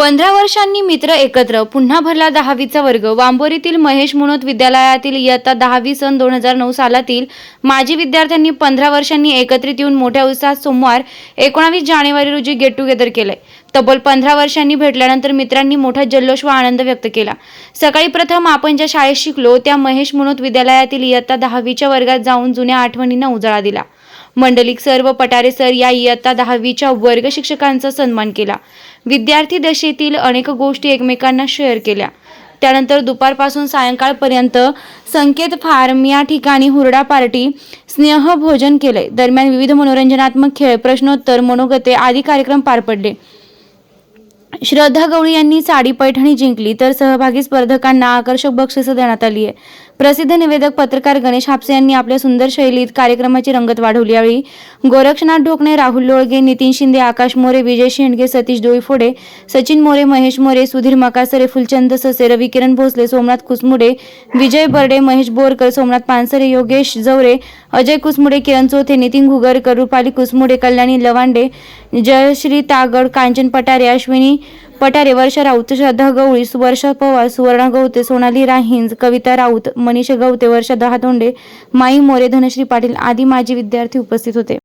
पंधरा वर्षांनी मित्र एकत्र पुन्हा भरला दहावीचा वर्ग. वांबोरीतील महेश मुनोत विद्यालयातील इयत्ता दहावी सन दोन हजार नऊ सालातील माजी विद्यार्थ्यांनी पंधरा वर्षांनी एकत्रित येऊन मोठ्या उत्साहात सोमवार एकोणावीस जानेवारी रोजी गेट टुगेदर केलंय. तब्बल पंधरा वर्षांनी भेटल्यानंतर मित्रांनी मोठा जल्लोष व आनंद व्यक्त केला. सकाळी प्रथम आपण ज्या शाळेत शिकलो त्या महेश मुनोत विद्यालयातील इयत्ता दहावीच्या वर्गात जाऊन जुन्या आठवणींना उजाळा दिला. मंडलिक सर व पटारे सर या इयत्ता दहावीच्या वर्ग शिक्षकांचा सन्मान केला. विद्यार्थी दशेतील अनेक गोष्टी एकमेकांना शेअर केल्या. त्यानंतर दुपारपासून सायंकाळपर्यंत संकेत फार्म या ठिकाणी हुरडा पार्टी स्नेहभोजन केले. दरम्यान विविध मनोरंजनात्मक खेळ प्रश्नोत्तर मनोगते आदी कार्यक्रम पार पडले. श्रद्धा गवळी यांनी साडी पैठणी जिंकली तर सहभागी स्पर्धकांना आकर्षक बक्षिसं देण्यात आली आहे. प्रसिद्ध निवेदक पत्रकार गणेश हापसे यांनी आपल्या सुंदर शैलीत कार्यक्रमाची रंगत वाढवली. यावेळी गोरक्षनाथ ढोकणे राहुल लोळगे नितीन शिंदे आकाश मोरे विजय शेंडगे सतीश डोईफोडे सचिन मोरे महेश मोरे सुधीर मकासरे फुलचंद ससे रवी किरण भोसले सोमनाथ कुसमुडे विजय बर्डे महेश बोरकर सोमनाथ पानसरे योगेश जवरे अजय कुसमुडे किरण चोथे नितीन घुगरकर रुपाली कुसमुडे कल्याणी लवांडे जयश्री तागड कांचन पटारे अश्विनी पटारे वर्षा राऊत श्रद्धा गवळी वर्षा पवार सुवर्णा गवते सोनाली राहिंज कविता राऊत मनीष गवते वर्षा दहातोंडे माई मोरे धनश्री पाटील आदी माजी विद्यार्थी उपस्थित होते.